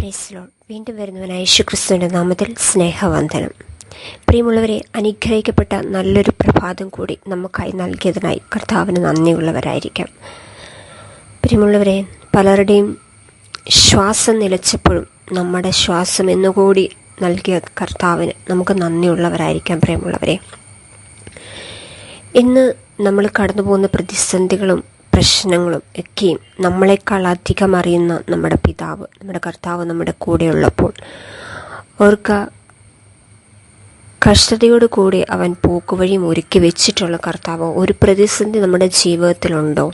പ്രൈസ്ലോൺ വീണ്ടും വരുന്നവനായ യേശുക്രിസ്തുവിന്റെ നാമത്തിൽ സ്നേഹവന്ദനം. പ്രിയമുള്ളവരെ അനുഗ്രഹിക്കപ്പെട്ട നല്ലൊരു പ്രഭാതം കൂടി നമുക്കായി നൽകിയതിനായി കർത്താവിന് നന്ദിയുള്ളവരായിരിക്കാം. പ്രിയമുള്ളവരെ പലരുടെയും ശ്വാസം നിലച്ചപ്പോഴും നമ്മുടെ ശ്വാസം എന്നുകൂടി നൽകിയ കർത്താവിന് നമുക്ക് നന്ദിയുള്ളവരായിരിക്കാം പ്രിയമുള്ളവരെ. ഇന്ന് നമ്മൾ കടന്നു പോകുന്ന പ്രതിസന്ധികളും പ്രശ്നങ്ങളും ഒക്കെയും നമ്മളെക്കാൾ അധികം അറിയുന്ന നമ്മുടെ പിതാവ് നമ്മുടെ കർത്താവ് നമ്മുടെ കൂടെയുള്ളപ്പോൾ ഓർക്ക കഷ്ടതയോട് കൂടി അവൻ പോക്കുവഴിയും ഒരുക്കി വെച്ചിട്ടുള്ള കർത്താവോ ഒരു പ്രതിസന്ധി നമ്മുടെ ജീവിതത്തിലുണ്ടോ?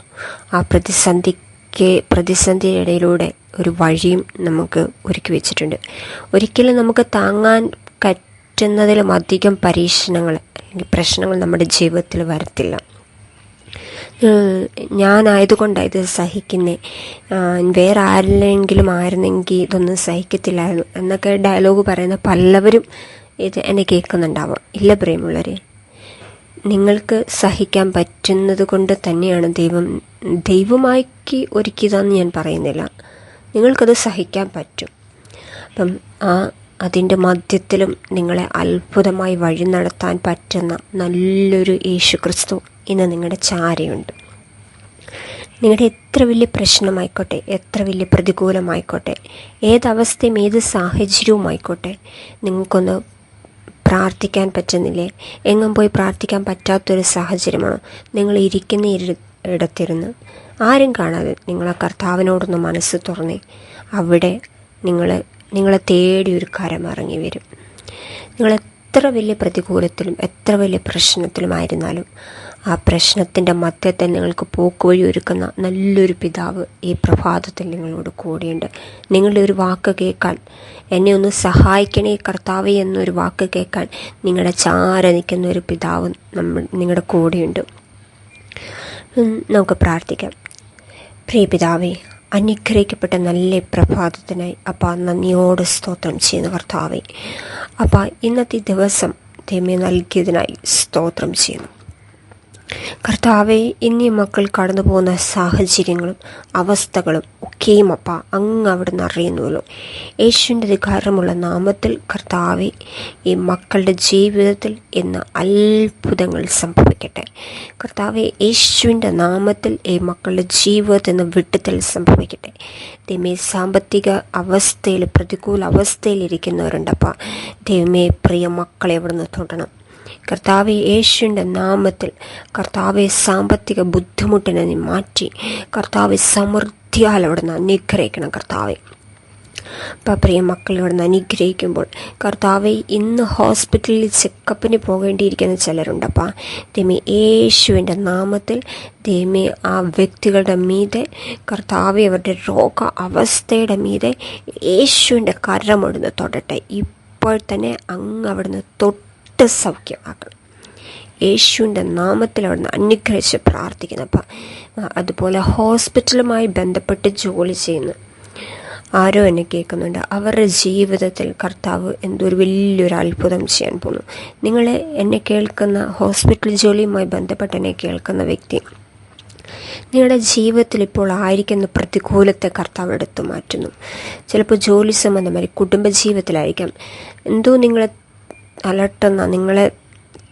ആ പ്രതിസന്ധിക്ക് പ്രതിസന്ധിയുടെ ഇടയിലൂടെ ഒരു വഴിയും നമുക്ക് ഒരുക്കി വെച്ചിട്ടുണ്ട്. ഒരിക്കലും നമുക്ക് താങ്ങാൻ പറ്റുന്നതിലും അധികം പരീക്ഷണങ്ങൾ അല്ലെങ്കിൽ പ്രശ്നങ്ങൾ നമ്മുടെ ജീവിതത്തിൽ വരത്തില്ല. ഞാനായതുകൊണ്ടാണ് ഇത് സഹിക്കുന്നേ. വേറെ ആരിലെങ്കിലും ആയിരുന്നെങ്കിൽ ഇതൊന്നും സഹിക്കത്തില്ലായിരുന്നു. എന്നൊക്കെ ഡയലോഗ് പറയുന്ന പലവരും ഇത് എന്നെ കേൾക്കുന്നുണ്ടാവാം. ഇല്ല പ്രിയമുള്ളവരെ നിങ്ങൾക്ക് സഹിക്കാൻ പറ്റുന്നത് കൊണ്ട് തന്നെയാണ് ദൈവം ദൈവമാക്കി ഒരുക്കിയതെന്ന് ഞാൻ പറയുന്നില്ല. നിങ്ങൾക്കത് സഹിക്കാൻ പറ്റും. അപ്പം ആ അതിന്റെ മധ്യത്തിലും നിങ്ങളെ അത്ഭുതമായി വഴി നടത്താൻ പറ്റുന്ന നല്ലൊരു യേശു ക്രിസ്തു ഇന്ന് നിങ്ങളുടെ ചാരയുണ്ട്. നിങ്ങളുടെ എത്ര വലിയ പ്രശ്നമായിക്കോട്ടെ എത്ര വലിയ പ്രതികൂലമായിക്കോട്ടെ ഏതവസ്ഥയും ഏത് സാഹചര്യവും ആയിക്കോട്ടെ നിങ്ങൾക്കൊന്ന് പ്രാർത്ഥിക്കാൻ പറ്റുന്നില്ലേ? എങ്ങും പോയി പ്രാർത്ഥിക്കാൻ പറ്റാത്തൊരു സാഹചര്യമാണ് നിങ്ങൾ ഇരിക്കുന്ന ഇടത്തിരുന്ന്? ആരും കാണാതെ നിങ്ങളെ കർത്താവിനോടൊന്ന് മനസ്സ് തുറന്നേ അവിടെ നിങ്ങൾ നിങ്ങളെ തേടി ഒരു കരം ഇറങ്ങി വരും. നിങ്ങൾ എത്ര വലിയ പ്രതികൂലത്തിലും എത്ര വലിയ പ്രശ്നത്തിലുമായിരുന്നാലും ആ പ്രശ്നത്തിന്റെ മധ്യത്തിൽ നിങ്ങൾക്ക് പോക്കുവഴി ഒരുക്കുന്ന നല്ലൊരു പിതാവ് ഈ പ്രഭാതത്തിൽ നിങ്ങളോട് കൂടിയുണ്ട്. നിങ്ങളുടെ ഒരു വാക്ക് കേൾക്കാൻ എന്നെ ഒന്ന് സഹായിക്കണേ കർത്താവെ എന്നൊരു വാക്ക് കേൾക്കാൻ നിങ്ങളുടെ ചാര നിൽക്കുന്ന ഒരു പിതാവ് നമ്മൾ നിങ്ങളുടെ കൂടെയുണ്ട്. നമുക്ക് പ്രാർത്ഥിക്കാം. പ്രിയ പിതാവേ അനുഗ്രഹിക്കപ്പെട്ട നല്ല പ്രഭാതത്തിനായി അപ്പ നന്ദിയോട് സ്തോത്രം ചെയ്യുന്ന കർത്താവെ. അപ്പ ഇന്നത്തെ ദിവസം ദൈവം നൽകിയതിനായി സ്തോത്രം ചെയ്യുന്നു. കർത്താവെ എന്നീ മക്കൾ കടന്നു പോകുന്ന സാഹചര്യങ്ങളും അവസ്ഥകളും ഒക്കെയും അപ്പ അങ്ങ് അവിടുന്ന് അറിയുന്നുവല്ലോ. യേശുവിന്റെ അധികാരമുള്ള നാമത്തിൽ കർത്താവെ ഈ മക്കളുടെ ജീവിതത്തിൽ ഇന്ന് അത്ഭുതങ്ങൾ സംഭവിക്കട്ടെ. കർത്താവെ യേശുവിന്റെ നാമത്തിൽ ഈ മക്കളുടെ ജീവിതത്തിൽ നിന്ന് വിട്ടുതൽ സംഭവിക്കട്ടെ. ദൈവമേ സാമ്പത്തിക അവസ്ഥയിൽ പ്രതികൂല അവസ്ഥയിലിരിക്കുന്നവരുണ്ടപ്പ ദൈവമേ പ്രിയ മക്കളെ അവിടുന്ന് തൊടണം. കർത്താവെ യേശുവിന്റെ നാമത്തിൽ കർത്താവെ സാമ്പത്തിക ബുദ്ധിമുട്ടിനെ നീ മാറ്റി. കർത്താവെ സമൃദ്ധിയാൽ അവിടുന്ന് അനുഗ്രഹിക്കണം കർത്താവെ. പ്രിയ മക്കൾ ഇവിടുന്ന് അനുഗ്രഹിക്കുമ്പോൾ കർത്താവെ ഇന്ന് ഹോസ്പിറ്റലിൽ ചെക്കപ്പിന് പോകേണ്ടിയിരിക്കുന്ന ചിലരുണ്ടപ്പാ. ദൈമി യേശുവിന്റെ നാമത്തിൽ ദൈമി ആ വ്യക്തികളുടെ മീതെ കർത്താവെ അവരുടെ രോഗ അവസ്ഥയുടെ മീതെ യേശുവിന്റെ കരമൊടുന്ന് തൊടട്ടെ. ഇപ്പോൾ തന്നെ അങ്ങ് അവിടുന്ന് തൊട്ട് തൊട്ട് സൗഖ്യമാക്കണം യേശുവിന്റെ നാമത്തിൽ അവിടുന്ന് അനുഗ്രഹിച്ച് പ്രാർത്ഥിക്കുന്നപ്പം അതുപോലെ ഹോസ്പിറ്റലുമായി ബന്ധപ്പെട്ട് ജോലി ചെയ്യുന്നു ആരോ എന്നെ കേൾക്കുന്നുണ്ട്. അവരുടെ ജീവിതത്തിൽ കർത്താവ് എന്തൊരു വലിയൊരു അത്ഭുതം ചെയ്യാൻ പോകുന്നു. നിങ്ങൾ എന്നെ കേൾക്കുന്ന ഹോസ്പിറ്റൽ ജോലിയുമായി ബന്ധപ്പെട്ട് എന്നെ കേൾക്കുന്ന വ്യക്തി നിങ്ങളുടെ ജീവിതത്തിൽ ഇപ്പോൾ ആയിരിക്കുന്ന പ്രതികൂലത്തെ കർത്താവ് എടുത്തു മാറ്റുന്നു. ചിലപ്പോൾ ജോലി സംബന്ധമായി കുടുംബജീവിതത്തിലായിരിക്കാം എന്തോ നിങ്ങളെ അലട്ടുന്ന നിങ്ങളെ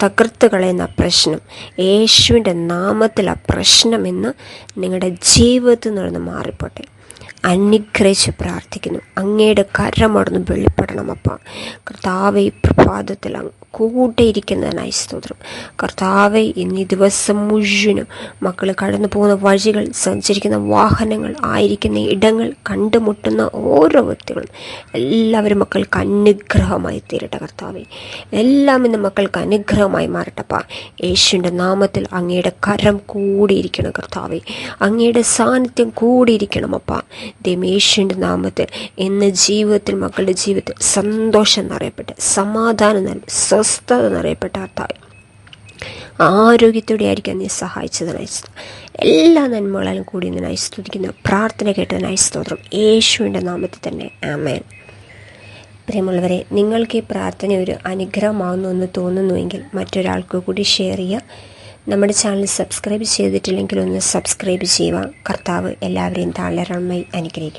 തകർത്ത് കളയുന്ന പ്രശ്നം. യേശുവിന്റെ നാമത്തിൽ ആ പ്രശ്നമെന്ന് നിങ്ങളുടെ ജീവിതത്തിൽ നിന്ന് മാറിപ്പോട്ടെ. അനുഗ്രഹിച്ച് പ്രാർത്ഥിക്കുന്നു. അങ്ങയുടെ കരമടന്ന് വെളിപ്പെടണം അപ്പ. കർത്താവെ പ്രഭാതത്തിൽ കൂടെ ഇരിക്കുന്നതിനായി സ്തോത്രം. കർത്താവെ ഇന്ന് ദിവസം മുഴുവനും മക്കൾ കടന്നു പോകുന്ന വഴികൾ സഞ്ചരിക്കുന്ന വാഹനങ്ങൾ ആയിരിക്കുന്ന ഇടങ്ങൾ കണ്ടുമുട്ടുന്ന ഓരോ വ്യക്തികളും എല്ലാവരും മക്കൾക്ക് അനുഗ്രഹമായി തീരട്ടെ കർത്താവെ. എല്ലാം ഇന്ന് മക്കൾക്ക് അനുഗ്രഹമായി മാറട്ടപ്പ. യേശുവിന്റെ നാമത്തിൽ അങ്ങയുടെ കരം കൂടിയിരിക്കണം കർത്താവെ. അങ്ങയുടെ സാന്നിധ്യം കൂടിയിരിക്കണം അപ്പ. ദൈവേശുവിന്റെ നാമത്തിൽ ഇന്ന് ജീവിതത്തിൽ മക്കളുടെ ജീവിതത്തിൽ സന്തോഷം നിറയപ്പെട്ട് സമാധാനം നൽകി സ്വസ്ഥത നിറയപ്പെട്ട അർത്ഥമായി ആരോഗ്യത്തോടെ ആയിരിക്കാൻ നീ സഹായിച്ചതിനായി എല്ലാ നന്മകളാലും കൂടി നിന്നായി സ്തുതിക്കുന്നു. പ്രാർത്ഥന കേട്ടതിനായി സ്തോത്രം. യേശുവിന്റെ നാമത്തിൽ തന്നെ. ആമേൻ. പ്രിയമുള്ളവരെ നിങ്ങൾക്ക് ഈ പ്രാർത്ഥന ഒരു അനുഗ്രഹമാകുന്നു എന്ന് തോന്നുന്നുവെങ്കിൽ മറ്റൊരാൾക്ക് കൂടി ഷെയർ ചെയ്യുക. നമ്മുടെ ചാനൽ സബ്സ്ക്രൈബ് ചെയ്തിട്ടില്ലെങ്കിൽ ഒന്ന് സബ്സ്ക്രൈബ് ചെയ്യുക. കർത്താവ് എല്ലാവരെയും താളരമായി അനുഗ്രഹിക്കും